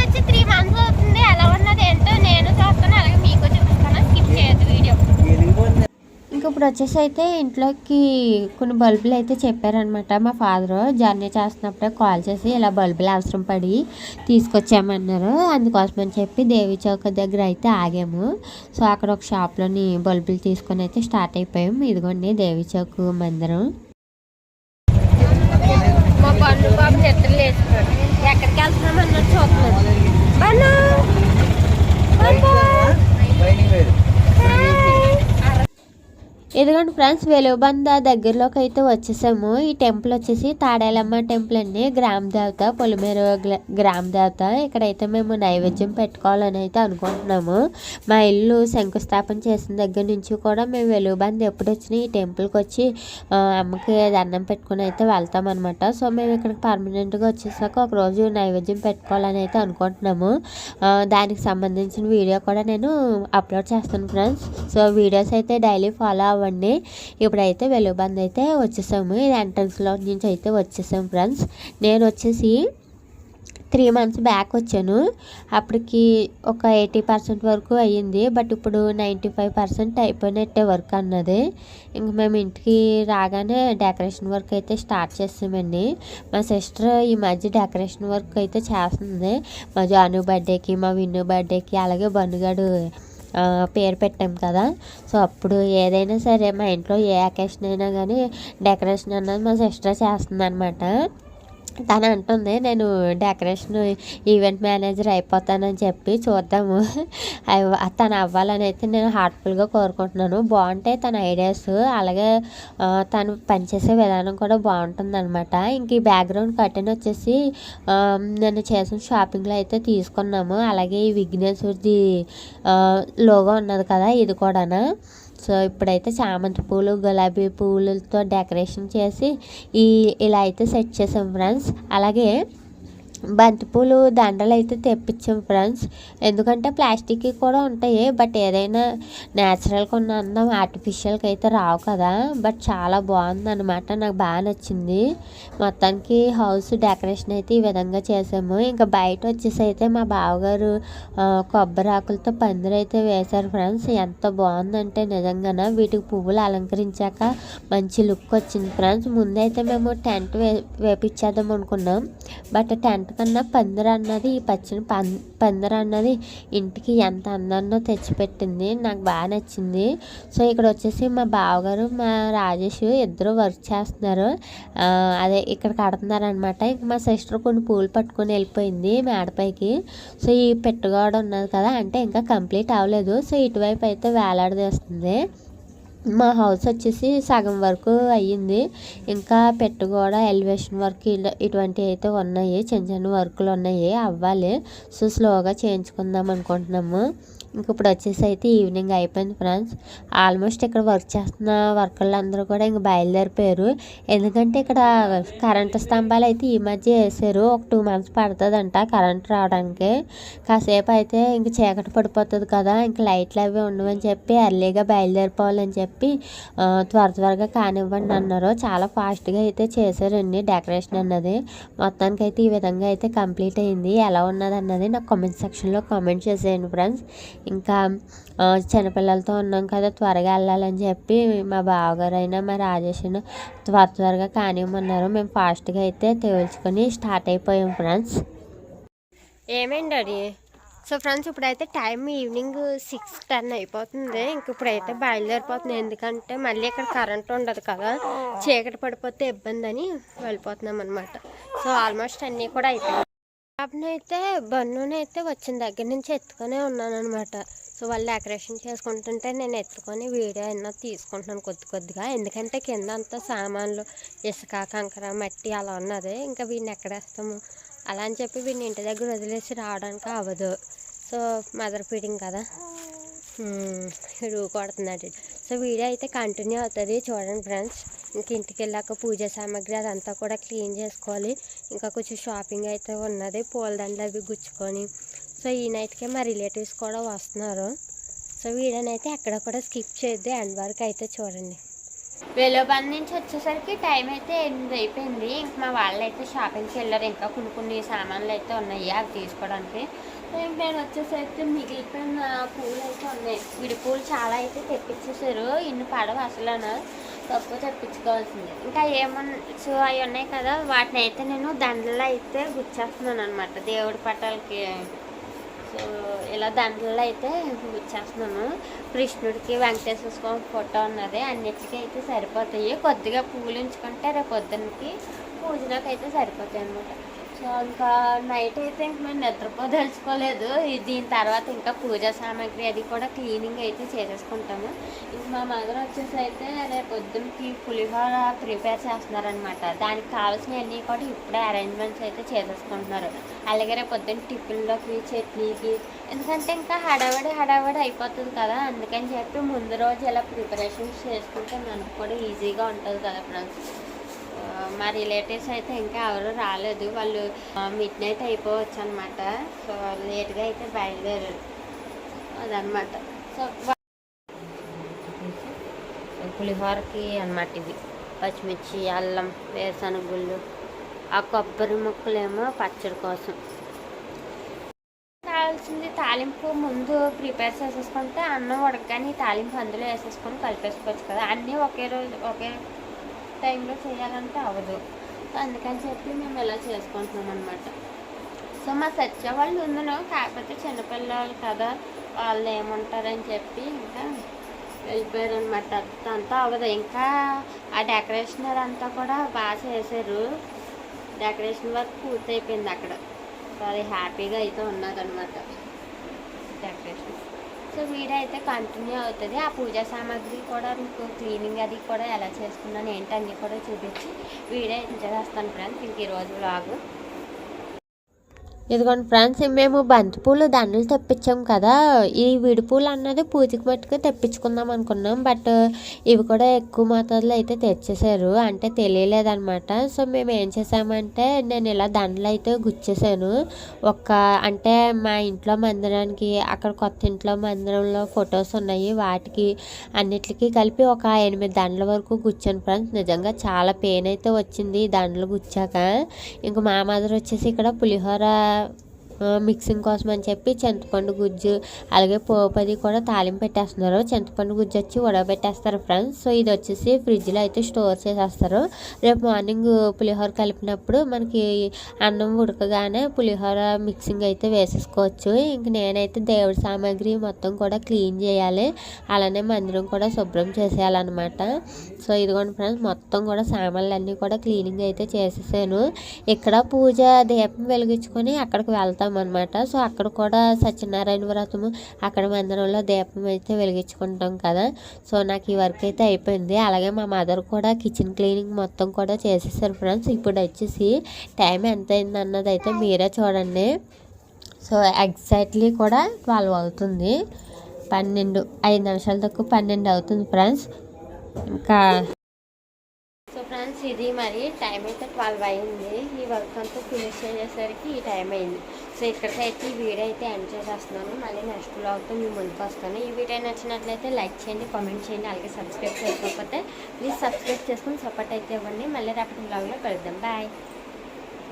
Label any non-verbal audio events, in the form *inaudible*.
వచ్చి three months అవుతుంది. ఎలా ఉన్నది ఏంటో నేను చూస్తాను. అలాగే మీకు చూపిస్తాను. స్కిప్ వీడియో. ఇప్పుడు వచ్చేసి అయితే ఇంట్లోకి కొన్ని బల్బులు అయితే చెప్పారనమాట మా ఫాదరు జర్నీ చేస్తున్నప్పుడే కాల్ చేసి ఇలా బల్బులు అవసరం పడి తీసుకొచ్చామన్నారు. అందుకోసమని చెప్పి దేవి చౌక దగ్గర అయితే ఆగాము. సో అక్కడ ఒక షాప్లోని బల్బులు తీసుకొని అయితే స్టార్ట్ అయిపోయాము ఇదిగోండి దేవి చౌక్ మందిరం. మా Ketika sama nge-shot Bano Bano Bano ఇదిగోండి ఫ్రెండ్స్ వెలుగుబంద దగ్గరలోకి అయితే వచ్చేసాము. ఈ టెంపుల్ వచ్చేసి తాడేలమ్మ టెంపుల్ అండి. గ్రామ దేవత పొలిమేరు గ్రామ దేవత. ఇక్కడైతే మేము నైవేద్యం పెట్టుకోవాలని అయితే అనుకుంటున్నాము. మా ఇల్లు శంకుస్థాపన చేసిన దగ్గర నుంచి కూడా మేము వెలుబంద ఎప్పుడు వచ్చినా ఈ టెంపుల్కి వచ్చి అమ్మకి దండం పెట్టుకుని అయితే వెళ్తాం అనమాట సో మేము ఇక్కడికి పర్మనెంట్గా వచ్చేసాక ఒక రోజు నైవేద్యం పెట్టుకోవాలని అయితే అనుకుంటున్నాము. దానికి సంబంధించిన వీడియో కూడా నేను అప్లోడ్ చేస్తాను ఫ్రెండ్స్. సో వీడియోస్ అయితే డైలీ ఫాలో అవ్వండి. ఇప్పుడైతే వెలుబంద్ అయితే వచ్చేసాము. ఇది ఎంట్రన్స్లో నుంచి అయితే వచ్చేసాము ఫ్రెండ్స్ నేను వచ్చేసి త్రీ మంత్స్ బ్యాక్ వచ్చాను. అప్పటికి ఒక ఎయిటీ పర్సెంట్ వరకు అయ్యింది. బట్ ఇప్పుడు నైంటీ ఫైవ్ పర్సెంట్ అయిపోయినట్టే వర్క్ అన్నది. ఇంక మేము ఇంటికి రాగానే డెకరేషన్ వర్క్ అయితే స్టార్ట్ చేసామండి మా సిస్టర్ ఈ మధ్య డెకరేషన్ వర్క్ అయితే చేస్తుంది. మా జాను బర్త్డేకి మా విన్ను బర్త్డేకి అలాగే బన్నుగాడు పేరు పెట్టాం కదా. సో అప్పుడు ఏదైనా సరే మా ఇంట్లో ఏ అకేషన్ అయినా కానీ డెకరేషన్ అన్నది మా సిస్టర్ చేస్తుంది అనమాట తను అంటుంది నేను డెకరేషన్ ఈవెంట్ మేనేజర్ అయిపోతానని చెప్పి చూద్దాము. *laughs* తను అవ్వాలని అయితే నేను హార్ట్ఫుల్గా కోరుకుంటున్నాను. బాగుంటాయి తన ఐడియాస్ అలాగే తను పనిచేసే విధానం కూడా బాగుంటుంది అనమాట ఇంక ఈ బ్యాక్గ్రౌండ్ కర్టెన్ వచ్చేసి నేను చేసిన షాపింగ్లో అయితే తీసుకున్నాము. అలాగే ఈ విఘ్నేశ్వరిది లోగో ఉన్నది కదా ఇది కూడానా? సో ఇప్పుడైతే చామంతి పూలు గులాబీ పూలతో డెకరేషన్ చేసి ఈ ఇలా అయితే సెట్ చేసాం ఫ్రెండ్స్. అలాగే బంతిపూలు దండలు అయితే తెప్పించాం ఫ్రెండ్స్. ఎందుకంటే ప్లాస్టిక్ కూడా ఉంటాయి బట్ ఏదైనా న్యాచురల్గా ఉన్న అందం ఆర్టిఫిషియల్కి అయితే రావు కదా. బట్ చాలా బాగుంది అనమాట నాకు బాగా నచ్చింది. మొత్తానికి హౌస్ డెకరేషన్ అయితే ఈ విధంగా చేసాము. ఇంకా బయట వచ్చేసి అయితే మా బావగారు కొబ్బరి ఆకులతో పందిరి అయితే వేశారు ఫ్రెండ్స్. ఎంత బాగుందంటే నిజంగానే వీటికి పువ్వులు అలంకరించాక మంచి లుక్ వచ్చింది ఫ్రెండ్స్. ముందైతే మేము టెంట్ వే వేపించేద్దాం అనుకున్నాం. బట్ టెంట్ కన్నా పందిర అన్నది ఈ పచ్చని పం పందిర అన్నది ఇంటికి ఎంత అందాన్నో తెచ్చిపెట్టింది నాకు బాగా నచ్చింది. సో ఇక్కడ వచ్చేసి మా బావగారు మా రాజేష్ ఇద్దరు వర్క్ చేస్తున్నారు. అదే ఇక్కడ కడుతున్నారనమాట ఇంక మా సిస్టర్ కొన్ని పూలు పట్టుకొని వెళ్ళిపోయింది మేడపైకి. సో ఈ పెట్టుగోడ ఉన్నది కదా అంటే ఇంకా కంప్లీట్ అవ్వలేదు. సో ఇటువైపు అయితే వేలాడదీస్తుంది. మా హౌస్ వచ్చేసి సగం వరకు అయ్యింది. ఇంకా పెట్టు కూడా ఎలివేషన్ వర్క్ ఇటువంటివి అయితే ఉన్నాయి. చిన్న చిన్న వర్కులు ఉన్నాయి. అవ్వాలి. సో స్లోగా చేయించుకుందాం అనుకుంటున్నాము. ఇంక ఇప్పుడు వచ్చేసి అయితే ఈవినింగ్ అయిపోయింది ఫ్రెండ్స్. ఆల్మోస్ట్ ఇక్కడ వర్క్ చేస్తున్న వర్కర్లు అందరూ కూడా ఇంక బయలుదేరిపోయారు. ఎందుకంటే ఇక్కడ కరెంటు స్తంభాలు అయితే ఈ మధ్య వేసారు. ఒక టూ మంత్స్ పడుతుందంట కరెంట్ రావడానికి. కాసేపు అయితే ఇంక చీకటి పడిపోతుంది కదా ఇంక లైట్లు అవి ఉండవని చెప్పి ఎర్లీగా బయలుదేరిపోవాలని చెప్పి త్వర త్వరగా కానివ్వండి అన్నారు. చాలా ఫాస్ట్గా అయితే చేశారండి డెకరేషన్ అన్నది. మొత్తానికి అయితే ఈ విధంగా అయితే కంప్లీట్ అయింది. ఎలా ఉన్నది అన్నది నాకు కామెంట్ సెక్షన్లో కామెంట్ చేసేయండి ఫ్రెండ్స్. ఇంకా చిన్నపిల్లలతో ఉన్నాం కదా త్వరగా వెళ్ళాలని చెప్పి మా బావగారు అయినా మా రాజేష్ అయినా త్వర త్వరగా కానివ్వమన్నారు. మేము ఫాస్ట్గా అయితే తేల్చుకొని స్టార్ట్ అయిపోయాం ఫ్రెండ్స్. ఏమైంది అది సో ఫ్రెండ్స్ ఇప్పుడైతే టైం ఈవినింగ్ సిక్స్ టెన్ అయిపోతుంది. ఇంక ఇప్పుడైతే బయలుదేరిపోతుంది ఎందుకంటే మళ్ళీ ఇక్కడ కరెంట్ ఉండదు కదా. చీకటి పడిపోతే ఇబ్బంది అని వెళ్ళిపోతున్నాం అనమాట సో ఆల్మోస్ట్ అన్నీ కూడా అయిపోయాయి. అయితే బన్నుని అయితే వచ్చిన దగ్గర నుంచి ఎత్తుకునే ఉన్నాను అనమాట సో వాళ్ళు డెకరేషన్ చేసుకుంటుంటే నేను ఎత్తుకొని వీడియో అయినా తీసుకుంటున్నాను కొద్ది కొద్దిగా. ఎందుకంటే కింద అంతా సామాన్లు ఇసుక కంకర మట్టి అలా ఉన్నది. ఇంకా వీడిని ఎక్కడేస్తాము? అలా అని చెప్పి వీడిని ఇంటి దగ్గర వదిలేసి రావడానికి అవ్వదు. సో మదర్ ఫీడింగ్ కదా? రూ కొడుతున్నాడు. సో వీడియో అయితే కంటిన్యూ అవుతుంది చూడండి ఫ్రెండ్స్. ఇంక ఇంటికి వెళ్ళాక పూజ సామాగ్రి అదంతా కూడా క్లీన్ చేసుకోవాలి. ఇంకా కొంచెం షాపింగ్ అయితే ఉన్నది. పూలదండలు అవి గుచ్చుకొని. సో ఈ నైట్కే మా రిలేటివ్స్ కూడా వస్తున్నారు. సో వీడనైతే ఎక్కడ కూడా స్కిప్ చేయొద్దు. ఎండ్ వరకు అయితే చూడండి. వెలోబంద్ నుంచి వచ్చేసరికి టైం అయితే ఎనిమిది అయిపోయింది. ఇంక మా వాళ్ళు అయితే షాపింగ్కి వెళ్ళారు. ఇంకా కొన్ని కొన్ని సామాన్లు అయితే ఉన్నాయి అవి తీసుకోవడానికి. ఇంక నేను వచ్చేసరికి మిగిలిపోయిన పూలు అయితే ఉన్నాయి. విడి పూలు చాలా అయితే తెప్పించేసారు ఇన్ని పడవ అసలు తప్పు తెప్పించుకోవాల్సింది ఇంకా ఏమన్నా సో అవి ఉన్నాయి కదా వాటిని అయితే నేను దండలు అయితే గుచ్చేస్తున్నాను అనమాట దేవుడి పటాలకి. సో ఇలా దండలు అయితే గుచ్చేస్తున్నాను. కృష్ణుడికి వెంకటేశ్వర స్వామి ఫోటో ఉన్నది అన్నిటికీ అయితే సరిపోతాయి. కొద్దిగా పూలు ఉంచుకుంటే రేపు పొద్దున్నకి పూజనకైతే సరిపోతాయి అనమాట సో ఇంకా నైట్ అయితే ఇంక మేము నిద్రపోదలుచుకోలేదు. దీని తర్వాత ఇంకా పూజా సామాగ్రి అది కూడా క్లీనింగ్ అయితే చేసేసుకుంటాము. ఇంక మా మదర్ వచ్చేసి అయితే రేపు పొద్దున్నకి పులిహోర ప్రిపేర్ చేస్తున్నారనమాట దానికి కావాల్సినవన్నీ కూడా ఇప్పుడే అరేంజ్మెంట్స్ అయితే చేసేసుకుంటున్నారు. అలాగే రేపు పొద్దున్న టిఫిన్లోకి చట్నీకి ఎందుకంటే ఇంకా హడావడి హడావడి అయిపోతుంది కదా. అందుకని చెప్పి ముందు రోజు ఇలా ప్రిపరేషన్స్ చేసుకుంటే మనకు కూడా ఈజీగా ఉంటుంది కదా ఫ్రెండ్స్ మా రిలేటివ్స్ అయితే ఇంకా ఎవరు రాలేదు. వాళ్ళు మిడ్ నైట్ అయిపోవచ్చు అనమాట సో లేట్గా అయితే బయలుదేరారు. అదనమాట సో పులిహోరకి అన్నమాట ఇవి పచ్చిమిర్చి అల్లం వేరుశనగ గుళ్ళు ఆ కొబ్బరి ముక్కలేమో పచ్చడి కోసం. కావాల్సింది తాలింపు ముందు ప్రిపేర్ చేసేసుకుంటే అన్నం ఉడకగానే తాలింపు అందులో వేసేసుకొని కలిపేసుకోవచ్చు కదా. అన్నీ ఒకే రోజు ఒకే టైంలో చేయాలంటే అవ్వదు. సో అందుకని చెప్పి మేము ఇలా చేసుకుంటున్నాం అనమాట సో మా సత్య వాళ్ళు ఉందను కాకపోతే చిన్నపిల్లలు కదా వాళ్ళు ఏమంటారని చెప్పి ఇంకా వెళ్ళిపోయారు అనమాట అంతా అవ్వదు. ఇంకా ఆ డెకరేషన్ అంతా కూడా బాగా చేశారు. డెకరేషన్ వర్క్ పూర్తయిపోయింది అక్కడ. సో అది హ్యాపీగా అయితే ఉన్నదనమాట డెకరేషన్. సో వీడియో అయితే కంటిన్యూ అవుతుంది. ఆ పూజా సామాగ్రి కూడా మీకు క్లీనింగ్ అది కూడా ఎలా చేసుకున్నాను ఏంటి అన్నీ కూడా చూపించి వీడియో ఎంజాయ్ చేస్తాను ఫ్రెండ్స్. ఇంక ఈరోజు వ్లాగు ఇదిగోండి ఫ్రెండ్స్ మేము బంతిపూలు దండలు తెప్పించాం కదా. ఈ విడిపూలు అన్నది పూజకి మట్టుకు తెప్పించుకుందాం అనుకున్నాం. బట్ ఇవి కూడా ఎక్కువ మోతాదులో అయితే తెచ్చేసారు అంటే తెలియలేదన్నమాట. సో మేము ఏం చేసామంటే నేను ఇలా దండలు అయితే గుచ్చేసాను ఒక అంటే మా ఇంట్లో మందిరానికి అక్కడ కొత్త ఇంట్లో మందిరంలో ఫొటోస్ ఉన్నాయి. వాటికి అన్నిటికీ కలిపి ఒక ఎనిమిది దండల వరకు గుచ్చాను ఫ్రెండ్స్. నిజంగా చాలా పెయిన్ అయితే వచ్చింది దండలు గుచ్చాక. ఇంకా మా మదర్ వచ్చేసి ఇక్కడ పులిహోర love. మిక్సింగ్ కోసం అని చెప్పి చింతపండు గుజ్జు అలాగే పోపది కూడా తాలింపు పెట్టేస్తున్నారు. చింతపండు గుజ్జు వచ్చి ఉడకబెట్టేస్తారు ఫ్రెండ్స్ సో ఇది వచ్చేసి ఫ్రిడ్జ్లో అయితే స్టోర్ చేసేస్తారు. రేపు మార్నింగ్ పులిహోర కలిపినప్పుడు మనకి అన్నం ఉడకగానే పులిహోర మిక్సింగ్ అయితే వేసేసుకోవచ్చు. ఇంక నేనైతే దేవుడి సామాగ్రి మొత్తం కూడా క్లీన్ చేయాలి. అలానే మందిరం కూడా శుభ్రం చేసేయాలన్నమాట. సో ఇదిగోండి ఫ్రెండ్స్ మొత్తం కూడా సామాన్లు అన్నీ కూడా క్లీనింగ్ అయితే చేసేసాను. ఇక్కడ పూజ దీపం వెలిగించుకొని అక్కడికి వెళ్తాం అనమాట సో అక్కడ కూడా సత్యనారాయణ వ్రతము అక్కడ మందిరంలో దీపం అయితే వెలిగించుకుంటాం కదా. సో నాకు ఈ వర్క్ అయితే అయిపోయింది. అలాగే మా మదర్ కూడా కిచెన్ క్లీనింగ్ మొత్తం కూడా చేసేసారు ఫ్రెండ్స్. ఇప్పుడు వచ్చేసి టైం ఎంత అయింది అన్నది అయితే మీరే చూడండి. సో ఎగ్జాక్ట్లీ కూడా ట్వెల్వ్ అవుతుంది. పన్నెండు ఐదు నిమిషాల తక్కువ పన్నెండు అవుతుంది ఫ్రెండ్స్. ఇంకా ఫ్రెండ్స్ ఇది మరి టైం అయితే ట్వెల్వ్ అయింది. ఈ వర్క్ అంతా ఫినిష్ చేసేసరికి ఈ టైం అయింది. సో ఇక్కడికి అయితే ఈ వీడియో అయితే ఎండ్ చేసేస్తున్నాను. మళ్ళీ నెక్స్ట్ బ్లాగ్తో మీ ముందుకు వస్తాను. ఈ వీడియో నచ్చినట్లయితే లైక్ చేయండి కామెంట్ చేయండి అలాగే సబ్స్క్రైబ్ చేసుకోకపోతే ప్లీజ్ సబ్స్క్రైబ్ చేసుకుని సపోర్ట్ అయితే ఇవ్వండి. మళ్ళీ రేపటి బ్లాగ్లో కలుద్దాం. బాయ్